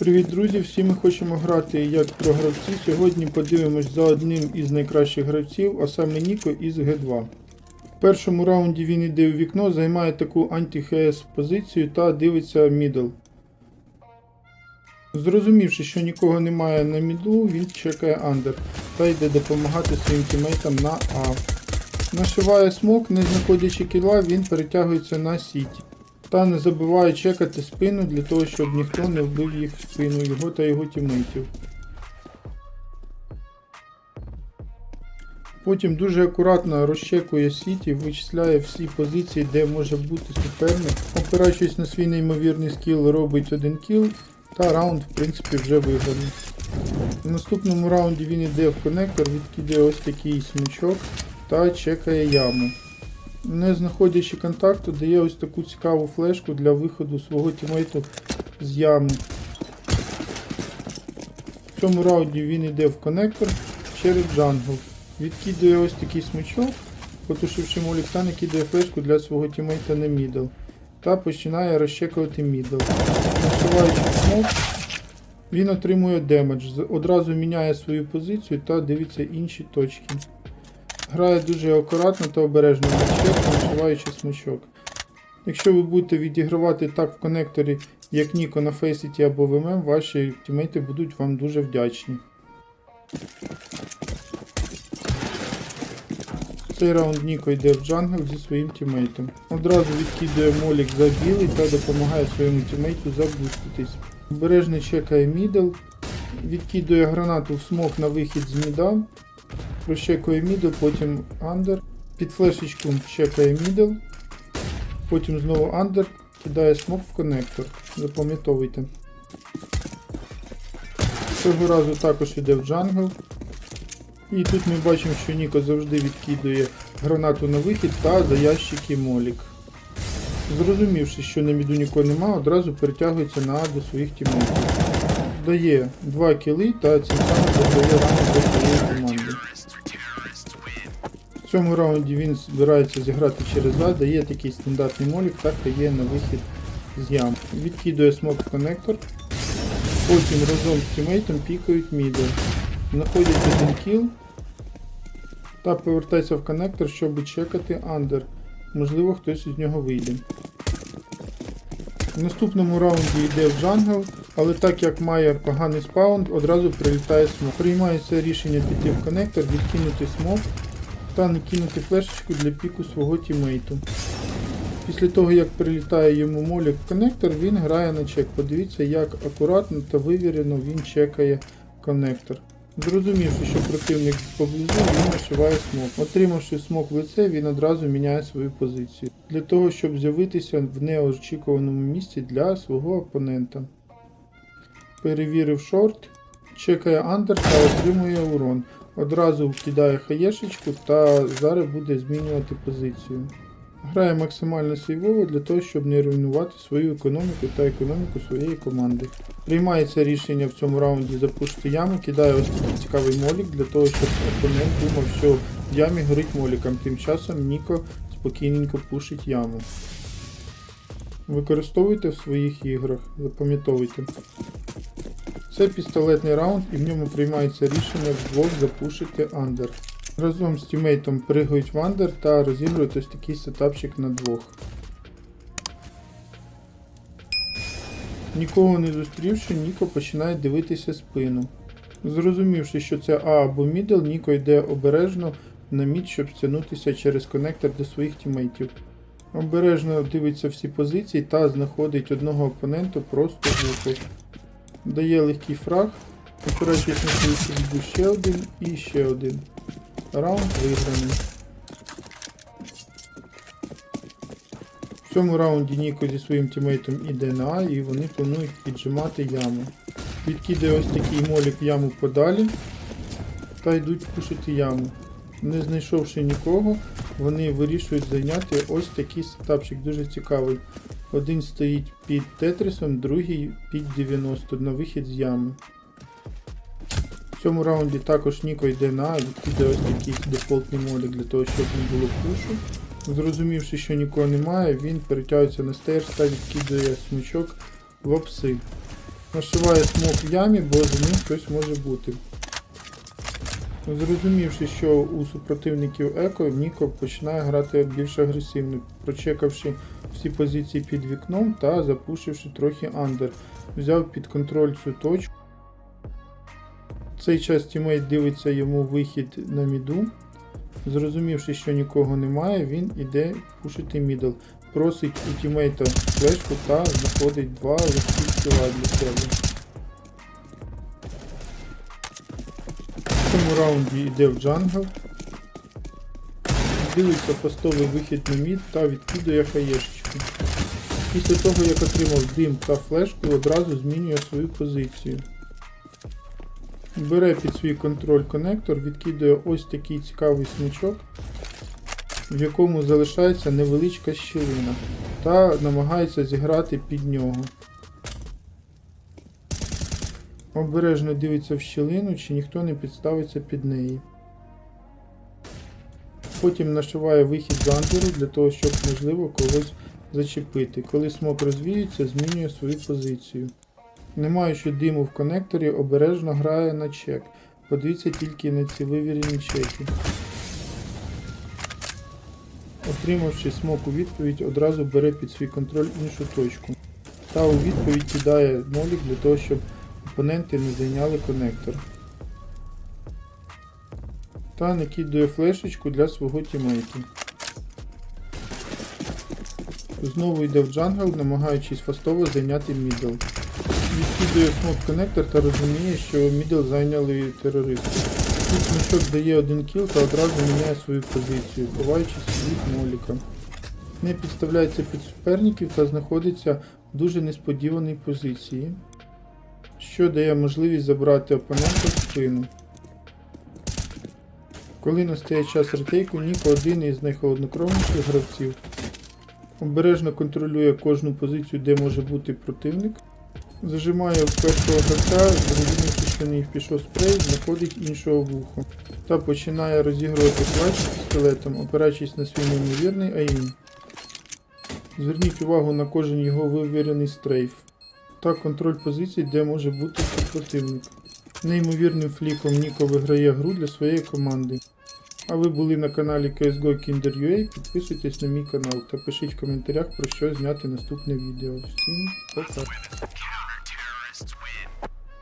Привіт, друзі! Всі ми хочемо грати як програвці. Сьогодні подивимось за одним із найкращих гравців, а саме Ніко із Г2. В першому раунді він йде у вікно, займає таку анті-ХС позицію та дивиться мідл. Зрозумівши, що нікого немає на мідлу, він чекає андер та йде допомагати своїм тімейтам на А. Нашиває смок, не знаходячи кіла, він перетягується на сіті. Та не забуває чекати спину для того, щоб ніхто не вбив їх в спину, його та його тімейтів. Потім дуже акуратно розчекує сіті, вичисляє всі позиції, де може бути суперник. Опираючись на свій неймовірний скіл, робить один кіл, та раунд, в принципі, вже виграний. В наступному раунді він йде в коннектор, відкидає ось такий смичок та чекає яму. Не знаходячи контакту, дає ось таку цікаву флешку для виходу свого тімейту з ями. В цьому раунді він йде в коннектор через джангл. Відкидує ось такий смичок, потушивши молік та кидає флешку для свого тімейта на мідл. Та починає розчекувати мідл. Нашиваючи смок, він отримує демедж, одразу міняє свою позицію та дивиться інші точки. Грає дуже акуратно та обережно на чек, нашиваючи смачок. Якщо ви будете відігравати так в конекторі, як Ніко на Faceit або в MM, ваші тімейти будуть вам дуже вдячні. Цей раунд Ніко йде в джангл зі своїм тімейтом. Одразу відкидує молік за білий та допомагає своєму тімейту забуститись. Обережно чекає мідл, відкидує гранату в смок на вихід з міда, Прощекує мідл, потім андер. Під флешечку чекає мідл. Потім знову андер. Кидає смок в коннектор. Запам'ятовуйте. Цього разу також йде в джангл. І тут ми бачимо, що Ніко завжди відкидує гранату на вихід та за ящики молік. Зрозумівши, що на міду нікого нема, одразу перетягується на А до своїх тімейтів. Дає 2 кіли та цим самим додає до В цьому раунді він збирається зіграти через А, дає такий стандартний молік так та є на вихід з ям. Відкидує смок коннектор. Потім разом з тімейтом пікають мідл. Знаходять один кіл та повертається в коннектор, щоб чекати андер. Можливо, хтось із нього вийде. В наступному раунді йде в джангл, але так як має поганий спаун, одразу прилітає смок. Приймається рішення піти в коннектор, відкинути смок та накинути флешечку для піку свого тімейту. Після того, як прилітає йому молік коннектор, він грає на чек. Подивіться, як акуратно та вивірено він чекає коннектор. Зрозумівши, що противник поблизу, він нашиває смок. Отримавши смок в лице, він одразу міняє свою позицію. Для того, щоб з'явитися в неочікуваному місці для свого опонента. Перевірив шорт, чекає андер та отримує урон. Одразу кидає хаєшечку та зараз буде змінювати позицію. Грає максимально сейвово для того, щоб не руйнувати свою економіку та економіку своєї команди. Приймається рішення в цьому раунді запушити яму, кидає ось такий цікавий молік для того, щоб опонент думав, що в ямі горить моліком. Тим часом Ніко спокійненько пушить яму. Використовуйте в своїх іграх, запам'ятовуйте. Це пістолетний раунд і в ньому приймається рішення вдвох запушити андер. Разом з тімейтом пригають в андер та розігрують ось такий сетапчик на двох. Нікого не зустрівши, Ніко починає дивитися спину. Зрозумівши, що це А або мідл, Ніко йде обережно на мід, щоб стягнутися через коннектор до своїх тімейтів. Обережно дивиться всі позиції та знаходить одного опонента просто в око. Дає легкий фраг, опираючись на свою ще один і ще один. Раунд виграний. В цьому раунді Ніко зі своїм тімейтом іде на А і вони планують піджимати яму. Відкидає ось такий молік яму подалі та йдуть пушити яму. Не знайшовши нікого, вони вирішують зайняти ось такий сетапчик, дуже цікавий. Один стоїть під тетрисом, другий під 90 на вихід з ями. В цьому раунді також Ніко йде на відкидає ось такий дефолтний молік для того, щоб не було пушу. Зрозумівши, що нікого немає, він перетягується на стейрс та відкидує смичок в опси. Нашиває смок в ямі, бо за ним хтось може бути. Зрозумівши, що у супротивників Еко, Ніко починає грати більш агресивно, прочекавши всі позиції під вікном та запушивши трохи андер. Взяв під контроль цю точку. В цей час тімейт дивиться йому вихід на міду. Зрозумівши, що нікого немає, він іде пушити мідл. Просить у тімейта флешку та знаходить два легких кіла для себе. Цьому раунді йде в джангл. Дивиться постовий вихід на мід та відкидує хаєшечку. Після того, як отримав дим та флешку, одразу змінює свою позицію. Бере під свій контроль конектор, відкидує ось такий цікавий смичок, в якому залишається невеличка щілина, та намагається зіграти під нього. Обережно дивиться в щілину, чи ніхто не підставиться під неї. Потім нашиває вихід з андеру для того, щоб можливо когось зачепити. Коли смок розвіється, змінює свою позицію. Не маючи диму в конекторі, обережно грає на чек. Подивіться тільки на ці вивірені чеки. Отримавши смок у відповідь, одразу бере під свій контроль іншу точку. Та у відповідь кидає молік для того, щоб опоненти не зайняли конектор. Та накидує флешечку для свого тімейта. Знову йде в джангл, намагаючись фастово зайняти мідл. Відкидує смок коннектор та розуміє, що мідл зайняли терористи. Тут смачок дає один кіл та одразу міняє свою позицію, ховаючись від моліка. Не підставляється під суперників та знаходиться в дуже несподіваній позиції, що дає можливість забрати опонента в спину. Коли настає час ретейку, Ніко один із найхолоднокровніших гравців. Обережно контролює кожну позицію, де може бути противник. Зажимає в першого гравця, зрозумівши, що них пішов спрей, знаходить іншого вухо. Та починає розігрувати клач пістолетом, опираючись на свій неймовірний аїм. Зверніть увагу на кожен його вивірений стрейф та контроль позицій, де може бути супротивник. Неймовірним фліком Ніко виграє гру для своєї команди. А ви були на каналі CSGO Kinder.ua, підписуйтесь на мій канал та пишіть в коментарях про що зняти наступне відео. Всім пока!